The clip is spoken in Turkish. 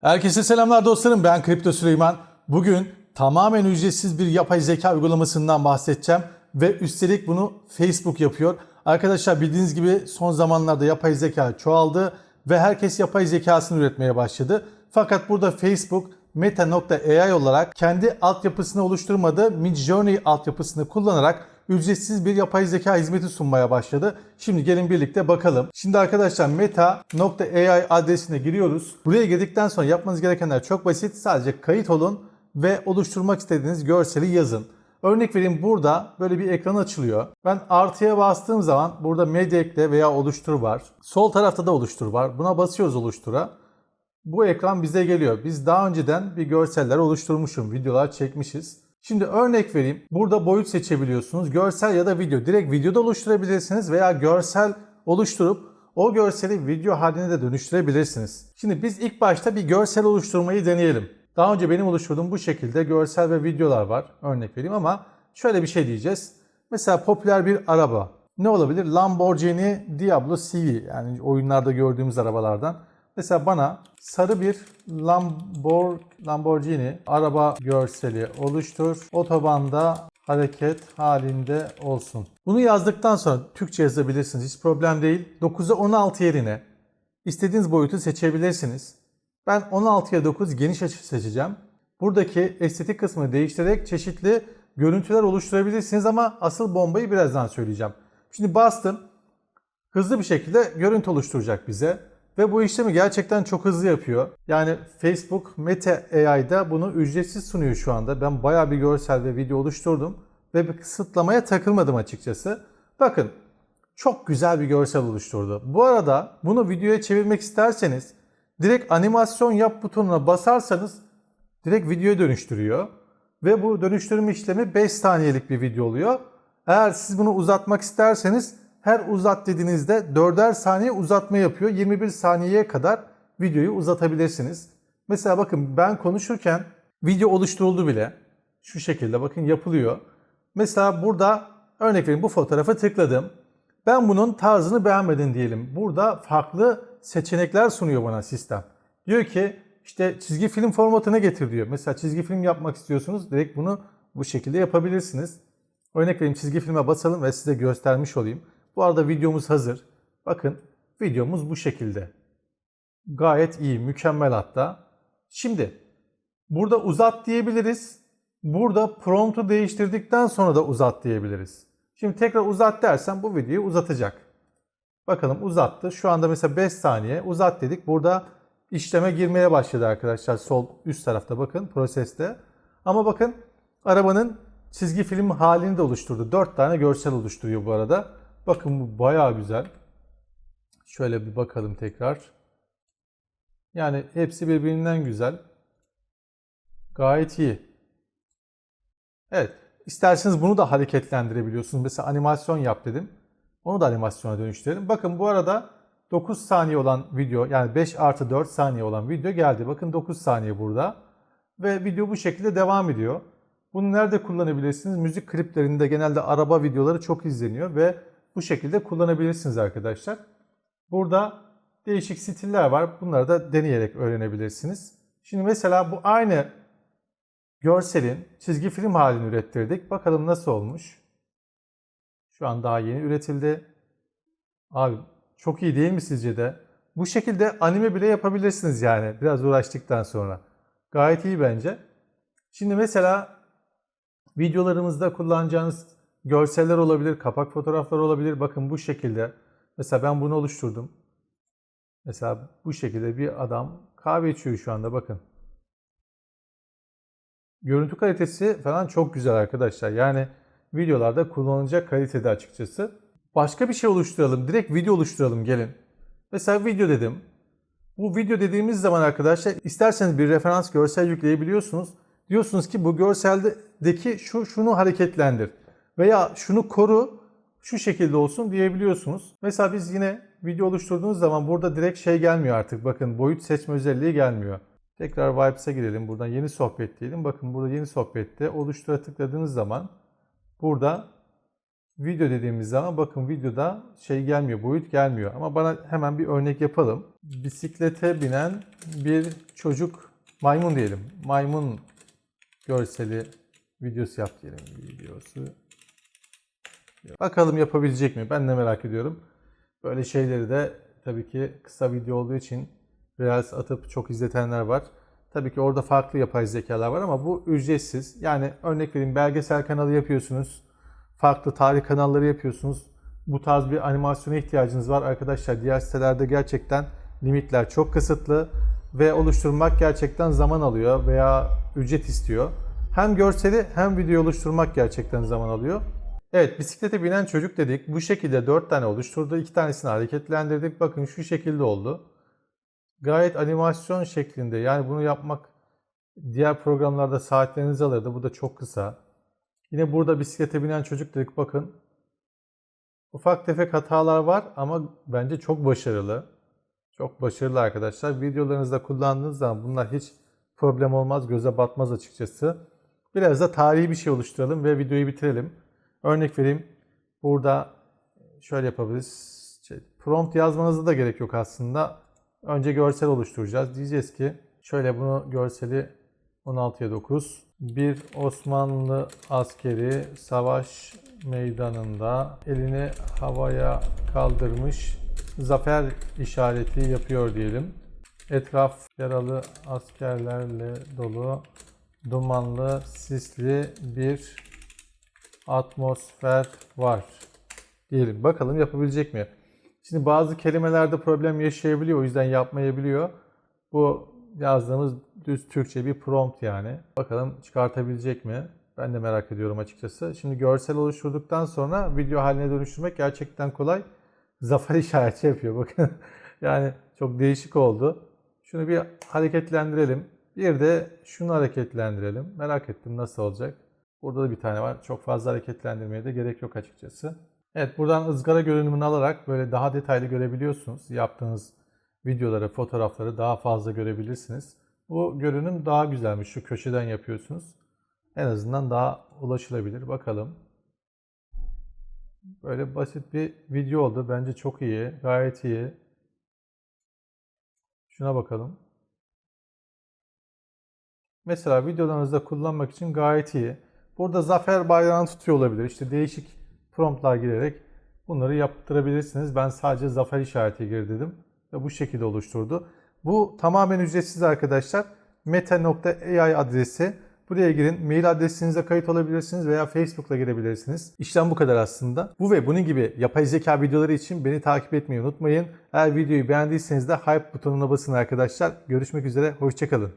Herkese selamlar dostlarım. Ben Kripto Süleyman. Bugün tamamen ücretsiz bir yapay zeka uygulamasından bahsedeceğim ve üstelik bunu Facebook yapıyor. Arkadaşlar bildiğiniz gibi son zamanlarda yapay zeka çoğaldı ve herkes yapay zekasını üretmeye başladı. Fakat burada Facebook Meta.ai olarak kendi altyapısını oluşturmadı. Midjourney altyapısını kullanarak ücretsiz bir yapay zeka hizmeti sunmaya başladı. Şimdi gelin birlikte bakalım. Şimdi arkadaşlar meta.ai adresine giriyoruz. Buraya girdikten sonra yapmanız gerekenler çok basit. Sadece kayıt olun ve oluşturmak istediğiniz görseli yazın. Örnek vereyim burada böyle bir ekran açılıyor. Ben artıya bastığım zaman burada medya ekle veya oluştur var. Sol tarafta da oluştur var. Buna basıyoruz oluştura. Bu ekran bize geliyor. Biz daha önceden bir görseller oluşturmuşum, videolar çekmişiz. Şimdi örnek vereyim. Burada boyut seçebiliyorsunuz. Görsel ya da video. Direkt videoda oluşturabilirsiniz veya görsel oluşturup o görseli video haline de dönüştürebilirsiniz. Şimdi biz ilk başta bir görsel oluşturmayı deneyelim. Daha önce benim oluşturduğum bu şekilde görsel ve videolar var. Örnek vereyim ama şöyle bir şey diyeceğiz. Mesela popüler bir araba. Ne olabilir? Lamborghini Diablo CV yani oyunlarda gördüğümüz arabalardan. Mesela bana sarı bir Lambor, Lamborghini araba görseli oluştur. Otobanda hareket halinde olsun. Bunu yazdıktan sonra Türkçe yazabilirsiniz. Hiç problem değil. 9'a 16 yerine istediğiniz boyutu seçebilirsiniz. Ben 16'ya 9 geniş açı seçeceğim. Buradaki estetik kısmını değiştirerek çeşitli görüntüler oluşturabilirsiniz ama asıl bombayı birazdan söyleyeceğim. Şimdi bastım. Hızlı bir şekilde görüntü oluşturacak bize. Ve bu işlemi gerçekten çok hızlı yapıyor. Yani Facebook Meta AI'da bunu ücretsiz sunuyor şu anda. Ben bayağı bir görsel ve video oluşturdum. Ve bir kısıtlamaya takılmadım açıkçası. Bakın çok güzel bir görsel oluşturdu. Bu arada bunu videoya çevirmek isterseniz direkt animasyon yap butonuna basarsanız direkt videoya dönüştürüyor. Ve bu dönüştürme işlemi 5 saniyelik bir video oluyor. Eğer siz bunu uzatmak isterseniz her uzat dediğinizde 4'er saniye uzatma yapıyor. 21 saniyeye kadar videoyu uzatabilirsiniz. Mesela bakın ben konuşurken video oluşturuldu bile. Şu şekilde bakın yapılıyor. Mesela burada örnek vereyim bu fotoğrafa tıkladım. Ben bunun tarzını beğenmedim diyelim. Burada farklı seçenekler sunuyor bana sistem. Diyor ki işte çizgi film formatına getir diyor. Mesela çizgi film yapmak istiyorsunuz direkt bunu bu şekilde yapabilirsiniz. Örnek vereyim çizgi filme basalım ve size göstermiş olayım. Bu arada videomuz hazır. Bakın videomuz bu şekilde. Gayet iyi, mükemmel hatta. Şimdi burada uzat diyebiliriz. Burada promptu değiştirdikten sonra da uzat diyebiliriz. Şimdi tekrar uzat dersem bu videoyu uzatacak. Bakalım uzattı. Şu anda mesela 5 saniye uzat dedik. Burada işleme girmeye başladı arkadaşlar. Sol üst tarafta bakın proseste. Ama bakın arabanın çizgi film halini de oluşturdu. 4 tane görsel oluşturuyor bu arada. Bakın bu bayağı güzel. Şöyle bir bakalım tekrar. Yani hepsi birbirinden güzel. Gayet iyi. Evet. İsterseniz bunu da hareketlendirebiliyorsunuz. Mesela animasyon yap dedim. Onu da animasyona dönüştürelim. Bakın bu arada 9 saniye olan video yani 5 artı 4 saniye olan video geldi. Bakın 9 saniye burada. Ve video bu şekilde devam ediyor. Bunu nerede kullanabilirsiniz? Müzik kliplerinde genelde araba videoları çok izleniyor ve bu şekilde kullanabilirsiniz arkadaşlar. Burada değişik stiller var. Bunları da deneyerek öğrenebilirsiniz. Şimdi mesela bu aynı görselin çizgi film halini ürettirdik. Bakalım nasıl olmuş. Şu an daha yeni üretildi. Abi çok iyi değil mi sizce de? Bu şekilde anime bile yapabilirsiniz yani biraz uğraştıktan sonra. Gayet iyi bence. Şimdi mesela videolarımızda kullanacağınız görseller olabilir, kapak fotoğraflar olabilir. Bakın bu şekilde. Mesela ben bunu oluşturdum. Mesela bu şekilde bir adam kahve içiyor şu anda bakın. Görüntü kalitesi falan çok güzel arkadaşlar. Yani videolarda kullanılacak kalitede açıkçası. Başka bir şey oluşturalım. Direkt video oluşturalım gelin. Mesela video dedim. Bu video dediğimiz zaman arkadaşlar isterseniz bir referans görsel yükleyebiliyorsunuz. Diyorsunuz ki bu görseldeki şu şunu hareketlendir veya şunu koru şu şekilde olsun diyebiliyorsunuz. Mesela biz yine video oluşturduğunuz zaman burada direkt şey gelmiyor artık. Bakın boyut seçme özelliği gelmiyor. Tekrar Vibes'e girelim. Buradan yeni sohbet diyelim. Bakın burada yeni sohbette oluştura tıkladığınız zaman burada Video dediğimiz zaman bakın videoda şey gelmiyor, boyut gelmiyor. Ama bana hemen bir örnek yapalım. Bisiklete binen bir çocuk, maymun diyelim. Maymun görseli videosu yap diyelim. Videosu. Bakalım yapabilecek mi? Ben de merak ediyorum. Böyle şeyleri de tabii ki kısa video olduğu için Reels atıp çok izletenler var. Tabii ki orada farklı yapay zekalar var ama bu ücretsiz. Yani örnek vereyim belgesel kanalı yapıyorsunuz. Farklı tarih kanalları yapıyorsunuz. Bu tarz bir animasyona ihtiyacınız var. Arkadaşlar diğer sitelerde gerçekten limitler çok kısıtlı ve oluşturmak gerçekten zaman alıyor veya ücret istiyor. Hem görseli hem video oluşturmak gerçekten zaman alıyor. Evet bisiklete binen çocuk dedik. Bu şekilde 4 tane oluşturdu. 2 tanesini hareketlendirdik. Bakın şu şekilde oldu. Gayet animasyon şeklinde. Yani bunu yapmak diğer programlarda saatlerinizi alırdı. Bu da çok kısa. Yine burada bisiklete binen çocuk dedik. Bakın ufak tefek hatalar var ama bence çok başarılı. Çok başarılı arkadaşlar. Videolarınızda kullandığınız zaman bunlar hiç problem olmaz. Göze batmaz açıkçası. Biraz da tarihi bir şey oluşturalım ve videoyu bitirelim. Örnek vereyim. Burada şöyle yapabiliriz. Şey, prompt yazmanıza da gerek yok aslında. Önce görsel oluşturacağız. Diyeceğiz ki şöyle bunu görseli 16'ya 9. Bir Osmanlı askeri savaş meydanında elini havaya kaldırmış zafer işareti yapıyor diyelim. Etraf yaralı askerlerle dolu dumanlı sisli bir atmosfer var diyelim. Bakalım yapabilecek mi? Şimdi bazı kelimelerde problem yaşayabiliyor o yüzden yapmayabiliyor. Bu yazdığımız düz Türkçe bir prompt yani. Bakalım çıkartabilecek mi? Ben de merak ediyorum açıkçası. Şimdi görsel oluşturduktan sonra video haline dönüştürmek gerçekten kolay. Zafer işareti yapıyor bakın. yani çok değişik oldu. Şunu bir hareketlendirelim. Bir de şunu hareketlendirelim. Merak ettim nasıl olacak. Burada da bir tane var. Çok fazla hareketlendirmeye de gerek yok açıkçası. Evet buradan ızgara görünümünü alarak böyle daha detaylı görebiliyorsunuz. Yaptığınız videoları, fotoğrafları daha fazla görebilirsiniz. Bu görünüm daha güzelmiş. Şu köşeden yapıyorsunuz. En azından daha ulaşılabilir. Bakalım. Böyle basit bir video oldu. Bence çok iyi. Gayet iyi. Şuna bakalım. Mesela videolarınızda kullanmak için gayet iyi. Burada zafer bayrağını tutuyor olabilir. İşte değişik promptlar girerek bunları yaptırabilirsiniz. Ben sadece zafer işareti gir dedim ve bu şekilde oluşturdu. Bu tamamen ücretsiz arkadaşlar. meta.ai adresi. Buraya girin. Mail adresinize kayıt olabilirsiniz veya Facebook'la girebilirsiniz. İşlem bu kadar aslında. Bu ve bunun gibi yapay zeka videoları için beni takip etmeyi unutmayın. Eğer videoyu beğendiyseniz de hype butonuna basın arkadaşlar. Görüşmek üzere. Hoşçakalın.